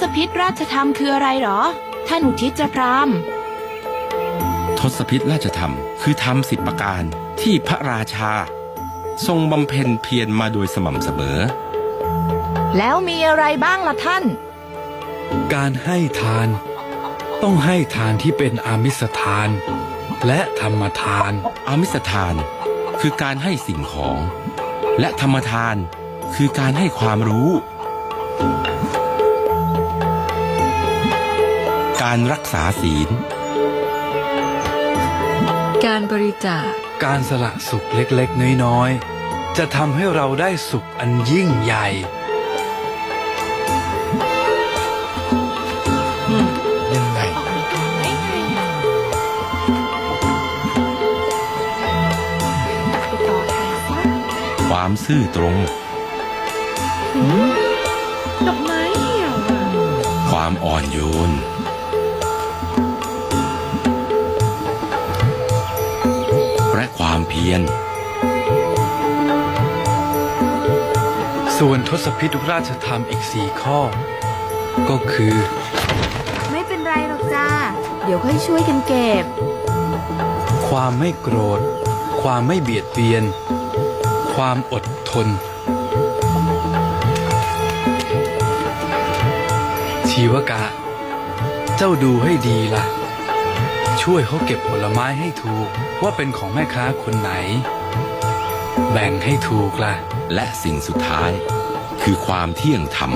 ศพิษราชธรรมคืออะไรหรอ ท่านอุทิศจะพรามทศพิธราชธรรมคือธรรมสิบประการที่พระราชา ทรงบำเพ็ญเพียรมาโดยสม่ำเสมอ แล้วมีอะไรบ้างล่ะท่าน การให้ทาน ต้องให้ทานที่เป็นอามิสทาน และธรรมทาน อามิสทาน คือการให้สิ่งของ และธรรมทาน คือการให้ความรู้ การรักษาศีล การบริจาค การสละสุขเล็กๆ น้อยๆ จะทำให้เราได้สุขอันยิ่งใหญ่ ยังไง ความซื่อตรง ดอกไม้เหี่ยวอะ ความอ่อนโยน ยรส่วนทศพิธราชธรรมอีกสี่ข้อ ก็คือ ไม่เป็นไรหรอกจ้า เดี๋ยวค่อยช่วยกันเก็บ ความไม่โกรธ ความไม่เบียดเบียน ความอดทน ชีวกะ เจ้าดูให้ดีล่ะ ช่วยเขาเก็บผลไม้ให้ถูกว่าเป็นของแม่ค้าคนไหน แบ่งให้ถูกล่ะ และสิ่งสุดท้าย คือความเที่ยงธรรม